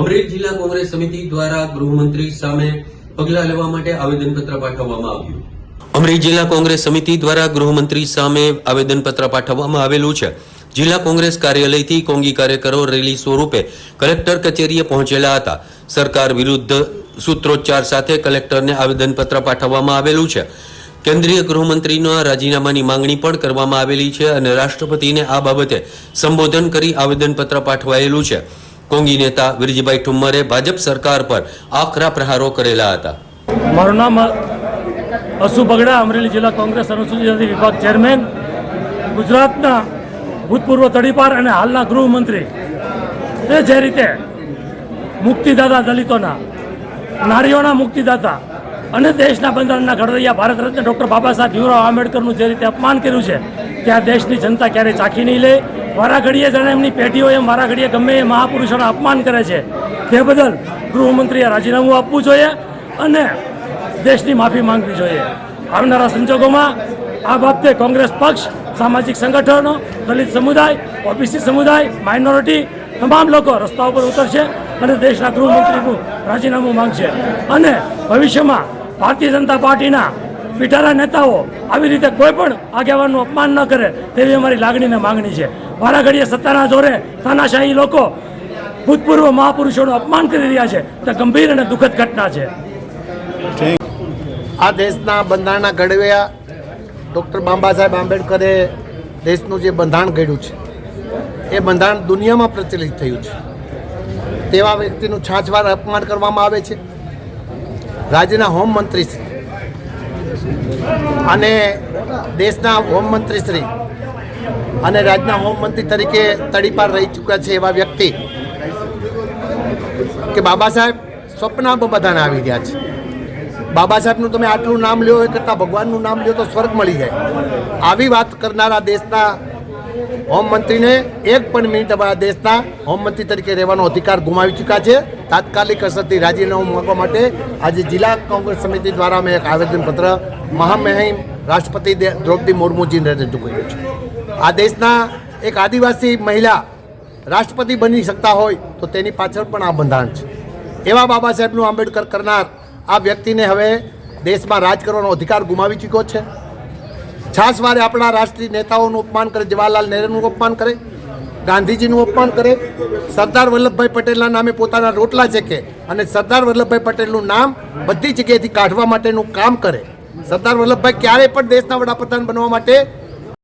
અમરેલી જિલ્લા કોંગ્રેસ સમિતિ દ્વારા ગૃહમંત્રી સામે પગલાં લેવા માટે આવેદનપત્ર પાઠવવામાં આવ્યું. અમરેલી જિલ્લા કોંગ્રેસ સમિતિ દ્વારા ગૃહમંત્રી સામે આવેદનપત્ર પાઠવવામાં આવેલું છે. જિલ્લા કોંગ્રેસ કાર્યાલયથી કોંગી કાર્યકરો રેલી સ્વરૂપે કલેક્ટર કચેરીએ પહોંચેલા હતા. સરકાર વિરુદ્ધ સૂત્રોચ્ચાર સાથે કલેક્ટરને આવેદનપત્ર પાઠવવામાં આવેલું છે. કેન્દ્રીય ગૃહમંત્રીના રાજીનામાની માંગણી પણ કરવામાં આવેલી છે અને રાષ્ટ્રપતિને આ બાબતે સંબોધન કરી આવેદનપત્ર પાઠવાયેલું છે. કોંગી નેતા વિરજીભાઈ ઠુમ્મરે ભાજપ સરકાર પર આકરા પ્રહારો કરેલા હતા. મારું નામ અસુ બગડા, અમરેલી જિલ્લા કોંગ્રેસ અનુસૂચિત વિભાગ ચેરમેન. ગુજરાતના ભૂતપૂર્વ તડીપાર અને હાલના ગૃહમંત્રી એ જે રીતે મુક્તિદાતા દલિતોના, નારીઓના મુક્તિદાતા અને દેશના બંધારણના ઘડવૈયા ભારત રત્ન ડૉક્ટર બાબા સાહેબ ભીમરાવ આંબેડકરનું જે રીતે અપમાન કર્યું છે, ત્યાં દેશની જનતા ક્યારેય ચાખી નહીં લે. વારા ઘડીએ જાણે એમની પેઢીઓ એમ વારાઘડીએ ગમે એ મહાપુરુષોનું અપમાન કરે છે. તે બદલ ગૃહમંત્રીએ રાજીનામું આપવું જોઈએ અને દેશની માફી માંગવી જોઈએ. આવનારા સંજોગોમાં આ બાબતે કોંગ્રેસ પક્ષ, સામાજિક સંગઠનો, દલિત સમુદાય, ઓબીસી સમુદાય, માઇનોરિટી તમામ લોકો રસ્તા ઉપર ઉતરશે અને દેશના ગૃહમંત્રીનું રાજીનામું માંગશે. અને ભવિષ્યમાં ભારતીય જનતા પાર્ટીના પીઠારા નેતાઓ આવી રીતે કોઈ પણ આગેવાનનું અપમાન ન કરે તેવી અમારી લાગણીને માંગણી છે. વારા ઘડીએ સત્તાના જોરે તાનાશાહી લોકો ભૂતપૂર્વ મહાપુરુષોનું અપમાન કરી રહ્યા છે. તે ગંભીર અને દુઃખદ ઘટના છે. આ દેશના બંધારણના ઘડવૈયા ડૉક્ટર બાબા સાહેબ આંબેડકરે દેશનું જે બંધારણ ઘડ્યું છે, એ બંધારણ દુનિયામાં પ્રચલિત થયું છે. તેવા વ્યક્તિનું છાછવાર અપમાન કરવામાં આવે છે. રાજ્યના હોમમંત્રી શ્રી અને દેશના હોમમંત્રી શ્રી અને રાજ્યના હોમમંત્રી તરીકે તડીપાર રહી ચૂક્યા છે એવા વ્યક્તિ કે બાબા સાહેબ સ્વપ્ન બધાને આવી ગયા છે. બાબા સાહેબનું તમે આટલું નામ લ્યો એ કરતાં ભગવાનનું નામ લ્યો તો સ્વર્ગ મળી જાય. આવી વાત કરનારા દેશના હોમમંત્રીને એક પણ મિનિટ અમારા દેશના હોમમંત્રી તરીકે રહેવાનો અધિકાર ગુમાવી ચૂક્યા છે. તાત્કાલિક અસરથી રાજીનામું માંગવા માટે આજે જિલ્લા કોંગ્રેસ સમિતિ દ્વારા અમે એક આવેદનપત્ર મહામહિમ રાષ્ટ્રપતિ દ્રૌપદી મુર્મુજીને રજૂ કર્યું છે. આ દેશના એક આદિવાસી મહિલા રાષ્ટ્રપતિ બની શકતા હોય તો તેની પાછળ પણ આ બંધારણ છે. એવા બાબા સાહેબનું આંબેડકર કરનાર આ વ્યક્તિને હવે દેશમાં રાજ કરવાનો અધિકાર ગુમાવી ચૂક્યો છે. છાસવારે આપણા રાષ્ટ્રીય નેતાઓનું અપમાન કરે, જવાહરલાલ નહેરુનું અપમાન કરે, ગાંધીજીનું અપમાન કરે. સરદાર વલ્લભભાઈ પટેલના નામે પોતાના રોટલા ચેકે અને સરદાર વલ્લભભાઈ પટેલનું નામ બધી જગ્યાએથી કાઢવા માટેનું કામ કરે. સરદાર વલ્લભભાઈ ક્યારેય પણ દેશના વડાપ્રધાન બનવા માટે